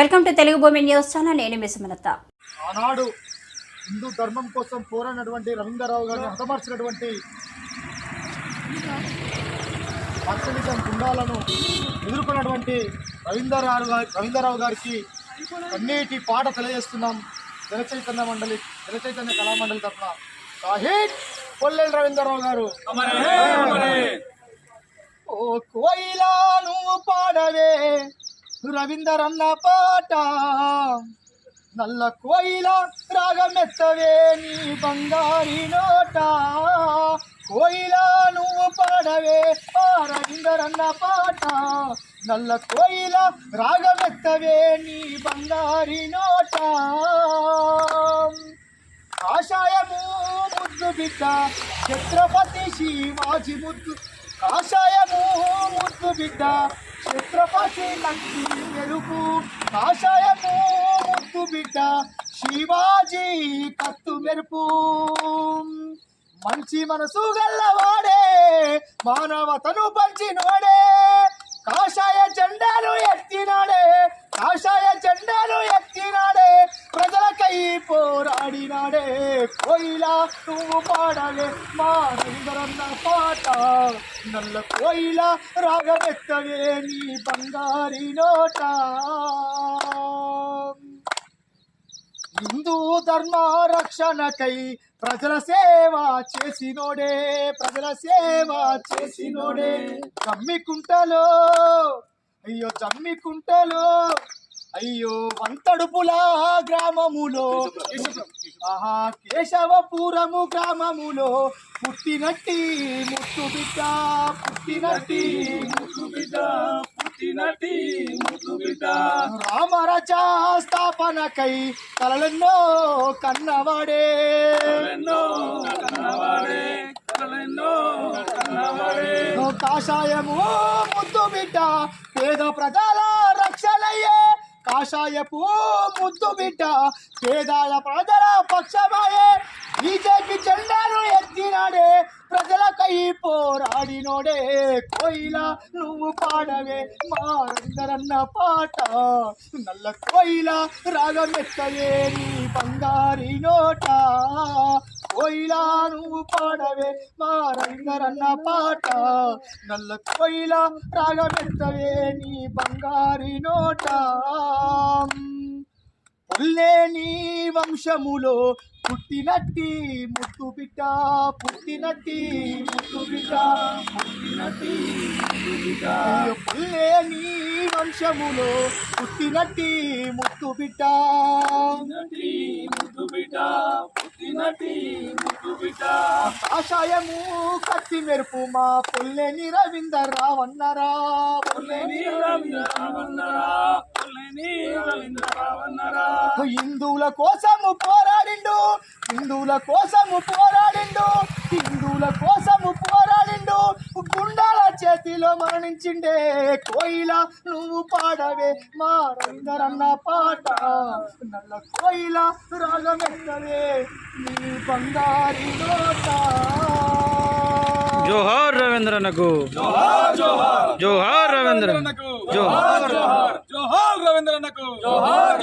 Welcome to Telugu భూమి news channel నేను మీ సుమలత. ఆనాడు హిందూ ధర్మం కోసం పోరాడినటువంటి రవీంద్రరావు గారిని హతమార్చినటువంటి మార్క్సిజం గుండాలను ఎదుర్కొన్నటువంటి రవీంద్రరావు గారి రవీంద్రరావు గారికి కన్నీటి పాట తెలియజేస్తున్నాం. జన చైతన్య మండలి జన చైతన్య కళామండలి తరఫున. షాహిద్ కొల్లెల్ రవీంద్రరావు గారు. ఓ కోయిలా నువ్వు పాడవే రవీందర్ అన్న పాట. నల్ల కోయిల రాగమెత్తవే నీ బంగారి నోట. కోయిల నువ్వు పాడవే ఆ రవీందర్ అన్న పాట. నల్ల కోయిల రాగమెత్తవే నీ బంగారి నోట. కాషాయము ముద్దు బిడ్డ ఛత్రపతి శివాజీ ముద్దు. కాషాయము ముద్దు బిడ్డ ఛత్రపతి లక్ష్మి మెరుపు కాషాయము ముద్దు బిడ్డ శివాజీ కత్తు మెరుపు మంచి మనసు గల్లవాడే మానవతను పంచినోడే కాషాయ జెండాలు ఎత్తినాడే కాషాయ జెండాలు ఎత్తినాడే ప్రజలకై పోరాడినాడే కోయిలా నువ్వు పాడలే మా రవీంద్రన్న పాట నల్ల కోయిల రాగమెత్తవే నీ బంగారి నోట హిందూ ధర్మ రక్షణకై ప్రజల సేవ చేసినోడే ప్రజల సేవ చేసినోడే. జమ్మికుంటలో అయ్యో జమ్మికుంటలో అయ్యో వంతడుపుల గ్రామములో ఆహా కేశవపురము గ్రామములో పుట్టినట్టి ముత్తు బిడ్డ పుట్టినట్టి ముత్తు బిడ్డ పుట్టినటి ముద్దు బిడ్డ రామరజా స్థాపనకై కలలెన్నో కన్నవాడే. ఎన్నో కన్నవాడే కలెన్నో కన్నవాడే. కాషాయము ముద్దు బిడ్డ పేద ప్రజల కాషాయపు ముద్దు బిడ్డ పేదాల ప్రజల పక్షమాయే. బీజేపీ జెండాను ఎత్తినాడే ప్రజలకై పోరాడినోడే కోయిలా నువ్వు పాడవే. మారందరన్న పాట నల్ల కోయిలా రాగమెత్తయే నీ బంగారి నోట. కోయిల నువ్వు పాడవే మారందరన్న పాట. నల్ల కోయిల రాగమెత్తవే నీ బంగారి నోట. పుల్లే నీ వంశములో పుట్టినట్టి ముత్తు బిడ్డ పుట్టినట్టి ముత్తు బిడ్డ పుట్టినట్టి ముత్తు బిడ్డ. వంశములో పుట్టినట్టి ముత్తు బిడ్డ. కాషాయము కత్తి మెరుపు మా పుల్లేని రవీందర్ రావన్నరా హిందువుల కోసము పోరాడిండు హిందువుల కోసము పోరాడిండు హిందువుల కోసము పోరాడిండు గుండాల చేతిలో మరణించిండే కోయిల నువ్వు పాడవే. మా రవీందరన్న పాట నల్ల కోయిల రాగమెత్తవే. నీ బంగారి నోట జోహార్ రవీంద్రనకు జోహార్ జోహార్. జోహార్ రవీంద్ర. జోహార్ జోహార్. జోహార్. రవీంద్రనకు జోహార్